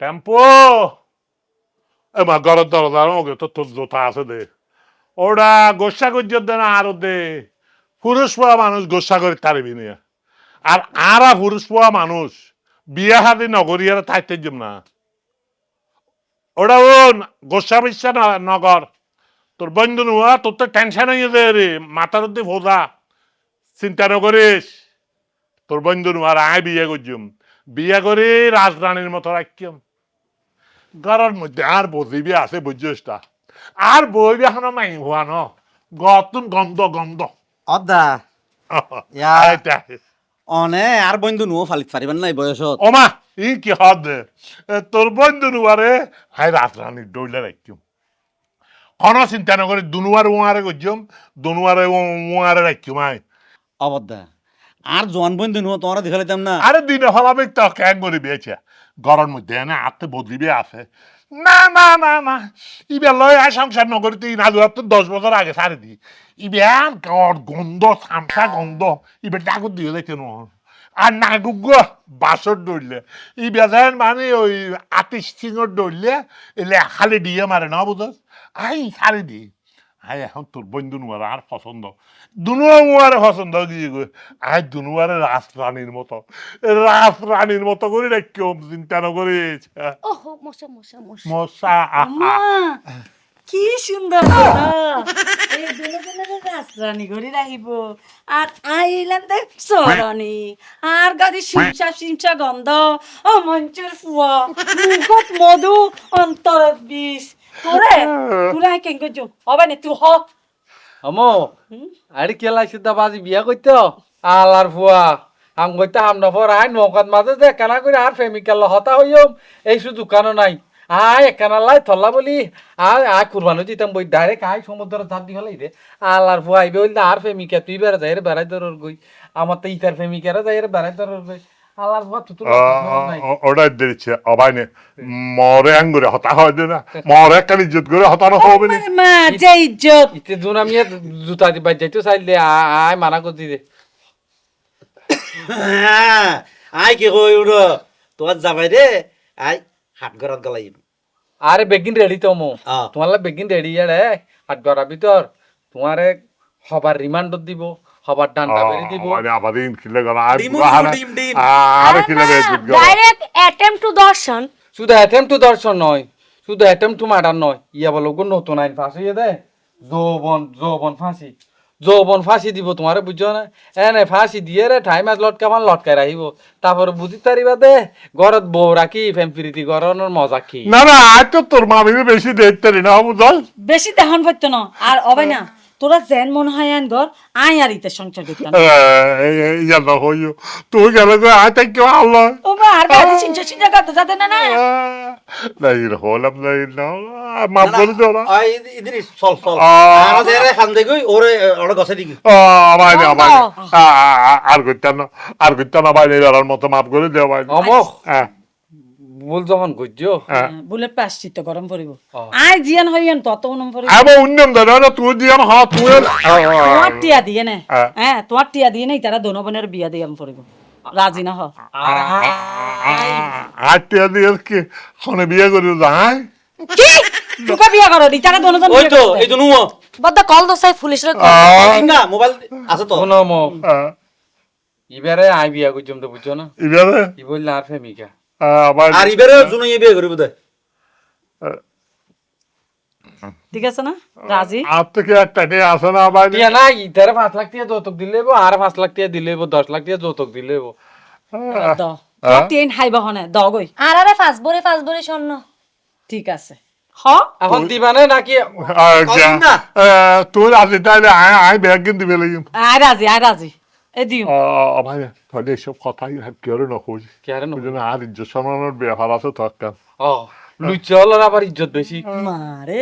Tempo এ, মা গরর দরজা ওকে তো তোর জোতা আছে দে। ওরা গোসা করছে না আরও দে। পুরুষ পোয়া মানুষ গোসা করে তারিবি নিয়ে। আর আরা পুরুষ পোয়া মানুষ, বিয়া হাদি নগরিয়ারা থাকতে না। ওটা ও গোসা বিশ্বা নগর। তোর বন্ধু নোয়া, তোর তো টেনশন হয়ে যায় রে, মাথার মধ্যে ফোজা চিন্তা নকরিস। তোর বন্ধু আর আয় বিয়ে করছুম বিয়ে করে রাজরানীর মতো রাখিম ঘরের মধ্যে আর বসিবি আছে বুঝছিস তা আর বইবি এখনও মাই হওয়া ন? গতুন গন্ধ গন্ধ। অদা। অনে আর বন্ধু নুও ফালিত পারিবেন নাই বয়সত? ওমা ই কি হদ তোর বন্ধু নোয়ারে হাই রাজরানীর ডইলে রাখিম কোনো চিন্তা নকরি দুনুয়ার উয়ারে করছুম দুনুয়ারে উয়ারে রাখিম আয়। অবদা আর জোয়ান বন্ধু নুও তোমার দেখে লইতাম না। আরে দিনে হলাবে তো ক্যাং করে বিয়েছে গরম মধ্যে না, আতে বদলিবে আছে। না না না না, ইবে লয় আর সংসার নগরীতে দুয়ার তো দশ বছর আগে সারে দি। ইবে আর গড় গন্ধ, সামসা গন্ধ, ইবে ডাকুর দিয়ে দেখে ন। আর নাগুগ বাসর দৌড়লে, ইবে যেন মানে ওই আতিশ সিংর দৌড়লে, এলে খালি দিয়ে মারে না বুঝস? আই সারে দি। আই এখন তোর বন্ধু নুয়ার আর পছন্দ। দুনুয়া মুয়ারে পছন্দ গো আই দুনুয়ারে রাজরানীর মতো। রাজরানীর মতো করে রাখিও চিন্তা নকরিস ওহ মশা মশা মশা। মশা আহা। কি সুন্দর রাজরানি করে রাখিব আর আইলেন দেখ সরনি আর সিমসা সিমসা গন্ধ। ও মঞ্চের ফুয়া। মুখত মধু অন্তর বিষ। তোরে? তোরা কেন করছ হবে না তুই হ। আমো আরে কেলা সিদ্ধা বাজি বিয়া করতো আলার ফুয়া আম কইতে হাম নফর আই নৌকাত মাঝে যে কেনা করে আর প্রেমিকাল হতা হইম এই শুধু দোকানও নাই। আয় একখানা লাই থল্লা বলি। আয় আয় কুরবানো দিতাম বই ডাইরেক্ট আয় সমুদ্র ধার দি হলাই রে আলার ফুয়া আইবে বলতে আর প্রেমিকা তুই বেড়া যাই রে বেড়াই গই আমার তো ইতার প্রেমিকারা যাই রে বেড়াই গই ফুয়া তুই নাই। ওটা দিচ্ছে অবাইনে মরে আঙ্গুরে হতা হয় না। মরে কালি ইজ্জত করে হতানো হবে না। মা যে ইজ্জত ইতে জুন আমি এ জুতা দি বাই যাইতো চাইলে আয় মানা করতি দে। আই কি কই উড়ো? তোমার যাবাই রে? আই হাট ঘরত গলাই আরে বেগিন রেডি তো মো। তোমার বেগিন রেডি রে হাত গড়া ভিতর তোমারে হবার দিব। হবার ডান্ডা বেরি দিব। মানে আবার ইন খিলে গলা আর ডিম, ডিম। আর খিলে বেজিত গলা। ডাইরেক্ট অ্যাটেম্প টু দর্শন। শুধু অ্যাটেম্প টু দর্শন নয় শুধু অ্যাটেম্প টু মার্ডার নয়। ইয়া বলো গো নতুন আইন ফাঁসি দে। যৌবন যৌবন ফাঁসি। যৌবন ফাঁসি দিব তোমারে বুঝছ না? এনে ফাঁসি দিয়ে রে ঠাই মাছ লটকামান লটকাই রাখিব তারপরে বুঝি তারিবা দে ঘরত বউ রাখি ফেম ফিরিতি গরনের মজা কি? না না আজ তো তোর মামিরে বেশি দেখতে না বুঝল বেশি দেহন পাইতো না আর হবে না। তোরা যেন মনে হয় আন ঘর আই আর ইতে সংসার করতাম ইয়া না হইও। তুই গেলে গো আয় তাই কেউ আল্লাহ ও মা আর গাড়ি সিমসা সিমসা করতে যাতে না না? নাই হলাম নাই না মাফ করে দাও না আই ইদিরি চল চল। আ। আর দেরে খান দে গই ওরে ওরে গছে দিগি আমার আমার আর করতাম না আর করতাম না বাইরে বেড়ার মতো মাফ করে দেওয়া বাইরে অমক হ্যাঁ। ভুল যখন হ্যাঁ। বলে প্রাশ্চিত্য গরম পড়িব। আই জিয়ান হইয়ান তত উনম পড়িব। আবার উন্নম দাদা না তুই দিয়ে হ তুই তোমার টিয়া দিয়ে নে। হ্যাঁ। হ্যাঁ তোমার টিয়া দিয়ে নেই তারা দোনো বোনের বিয়া দিয়ে পড়িব। রাজি না হ। আটটা দিয়ে কি ফোনে বিয়ে করি যাই কি? তোকে বিয়া করো দি তারা দোনো জন ওই তো এই বদ্দা কল দোসাই পুলিশের না মোবাইল আছে তো। শোনো অমক ইবারে আই বিয়া করছম তো বুঝছ না? এবারে ই বললে আর প্রেমিকা আবার আর ইবেরে করিব ঠিক আছে না? রাজি? আর থেকে একটা নিয়ে আসে না আবার? টিয়া না ইতারে পাঁচ লাখ টিয়া যৌতুক দিলে আর পাঁচ লাখ টিয়া দিলে দশ লাখ টিয়া যৌতুক দিলে দ। টেন হাই বহনে দ গই আর ভরে ফাঁস ভরে স্বর্ণ। ঠিক আছে। হ? এখন দিবানে নাকি? না। তুই আসি তাহলে আয় আয় ব্যাগ কিনতে পেলে রাজি আয় রাজি এ দিও ভাই তাহলে এসব কথাই কেউ না খুঁজ কে আর ওই জন্য আর ইজ্জত সম্মানের ব্যাপার আছে একটা ও লুচল আবার ইজ্জত বেশি মারে